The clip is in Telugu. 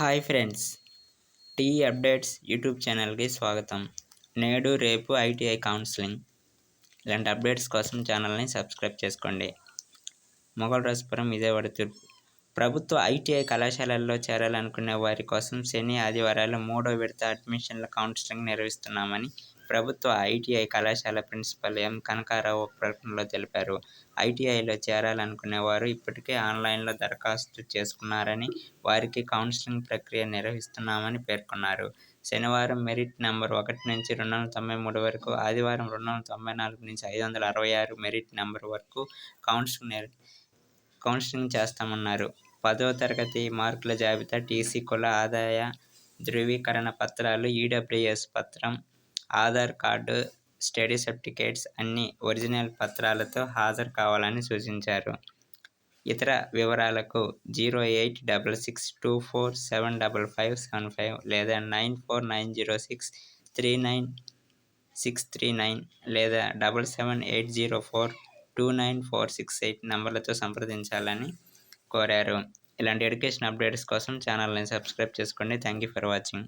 Hi friends. T updates YouTube ఛానల్కి స్వాగతం. నేడు రేపు ఐటీఐ కౌన్సిలింగ్. ఇలాంటి అప్డేట్స్ కోసం ఛానల్ని సబ్స్క్రైబ్ చేసుకోండి. మొగల్రాజపురం విజయవాడ తూర్పు ప్రభుత్వ ఐటీఐ కళాశాలల్లో చేరాలనుకునే వారి కోసం శని ఆదివారాలు మూడో విడత అడ్మిషన్ల కౌన్సిలింగ్ నిర్వహిస్తున్నామని ప్రభుత్వ ఐటీఐ కళాశాల ప్రిన్సిపల్ ఎం కనకారావు ప్రకటనలో తెలిపారు. ఐటీఐలో చేరాలనుకునే వారు ఇప్పటికే ఆన్లైన్లో దరఖాస్తు చేసుకున్నారని వారికి కౌన్సిలింగ్ ప్రక్రియ నిర్వహిస్తున్నామని పేర్కొన్నారు. శనివారం మెరిట్ నెంబర్ ఒకటి నుంచి రెండు వందల తొంభై మూడు వరకు ఆదివారం రెండు వందల తొంభై నాలుగు నుంచి ఐదు వందల అరవై ఆరు మెరిట్ నెంబర్ వరకు కౌన్సిలింగ్ కౌన్సిలింగ్ చేస్తామన్నారు. పదో తరగతి మార్కుల జాబితా టీసీ కుల ఆదాయ ధృవీకరణ పత్రాలు ఈడబ్ల్యూఎస్ పత్రం ఆధార్ కార్డు స్టడీ సర్టిఫికేట్స్ అన్ని ఒరిజినల్ పత్రాలతో హాజరు కావాలని సూచించారు. ఇతర వివరాలకు zero eight double six two four seven double five seven five లేదా nine four nine zero six three nine six three nine లేదా double seven eight zero four two nine four six eight నంబర్లతో సంప్రదించాలని కోరారు. ఇలాంటి ఎడ్యుకేషన్ అప్డేట్స్ కోసం ఛానల్ని సబ్స్క్రైబ్ చేసుకోండి. Thank you for watching.